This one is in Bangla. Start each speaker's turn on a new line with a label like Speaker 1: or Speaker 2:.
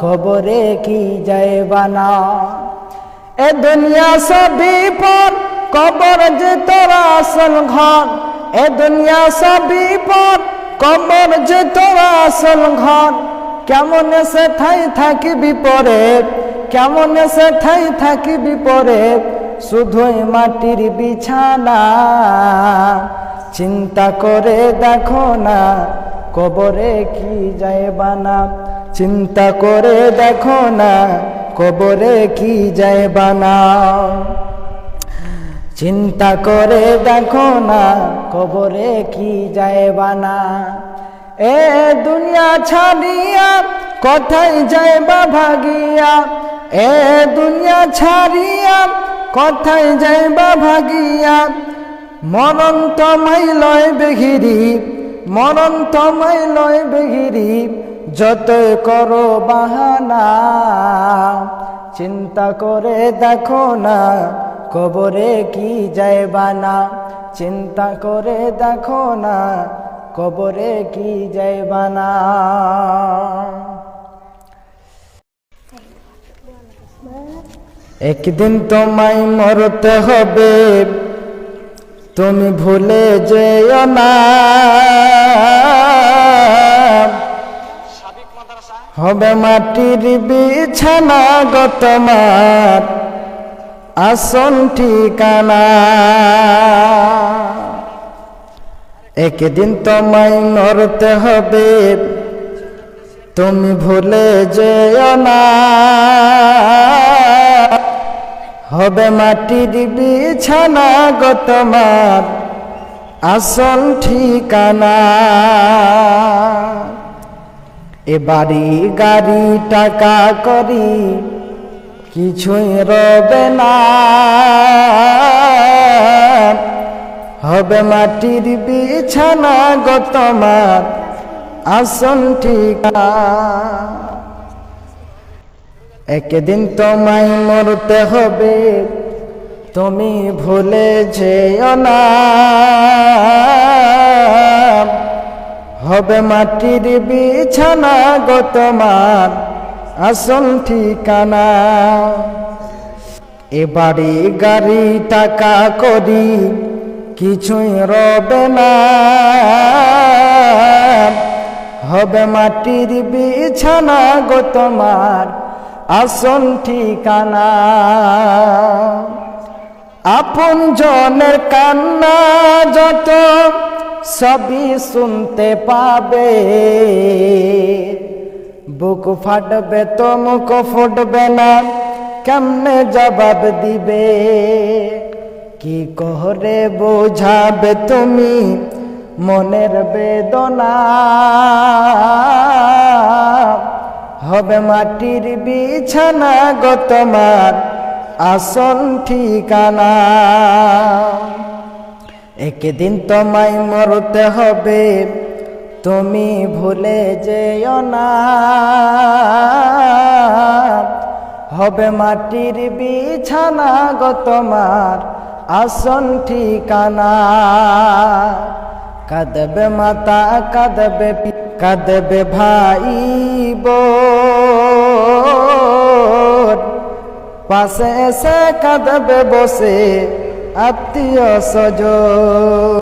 Speaker 1: খবরে কি যাইবা না এ দুনিয়া সবই পর, কবর যে তোরা আসল ঘর। এ দুনিয়া সবই পর, কবর যে তোরা আসল ঘর। কেমন সে ঠাই থাকিবি পরে? কেমন সে ঠাই থাকিবি পরে? শুধুই মাটির বিছানা। চিন্তা করে দেখো না, কবরে কি যাইবা না চিন্তা করে দেখো না, কবরে কি যাইবা না। চিন্তা করে দেখো না, কবরে কি যাইবা না। এ দুনিয়া ছাড়িয়া কোথায় যাইবা ভাগিয়া? এ দুনিয়া ছাড়িয়া কোথায় যাইবা ভাগিয়া? মরণ তোমায় লয় বেঘিরি মরণ তোমায় লয় বেঘিরি যতই করো বাহানা, চিন্তা করে দেখো না, কবরে কি যাইবা না চিন্তা করে দেখো না, কবরে কি যাইবা না একদিন তোমায় মরতে হবে, তুমি ভুলে যেও না। হবে মাটির বিছানা গো তোমার আসন ঠিকানা। একদিন তোমায় মরতে হবে, তুমি ভুলে যেও না। হবে মাটির বিছানা গো তোমার আসল ঠিকানা। এ বাড়ি, গাড়ি, টাকা করি, কিছুই রবে না। হবে মাটির বিছানা গো তোমার আসল ঠিকানা। একদিন তোমায় মরতে হবে, তুমি ভুলে যেও না। হবে মাটির বিছানা গো তোমার আসল ঠিকানা। এবারে গাড়ি টাকা করি, কিছুই রবে না। হবে মাটির বিছানা গো তোমার আসল ঠিকানা। আপন জনের কান্না যত সবই শুনতে পাবে। বুক ফাটবে তো মুখ ফুটবে না, কেমনে জবাব দিবে? কি কহরে বোঝাবে তুমি মনের বেদনা? হবে মাটির বিছানা গো আসল ঠিকানা। একদিন তোমায় মরতে হবে, তুমি ভুলে যেও না। হবে মাটির বিছানা গো তোমার আসল ঠিকানা। কাঁদবে মাতা, কাঁদবে কাঁদবে ভাই বোন পাশে এসে কাঁদবে বসে আত্মীয় স্বজন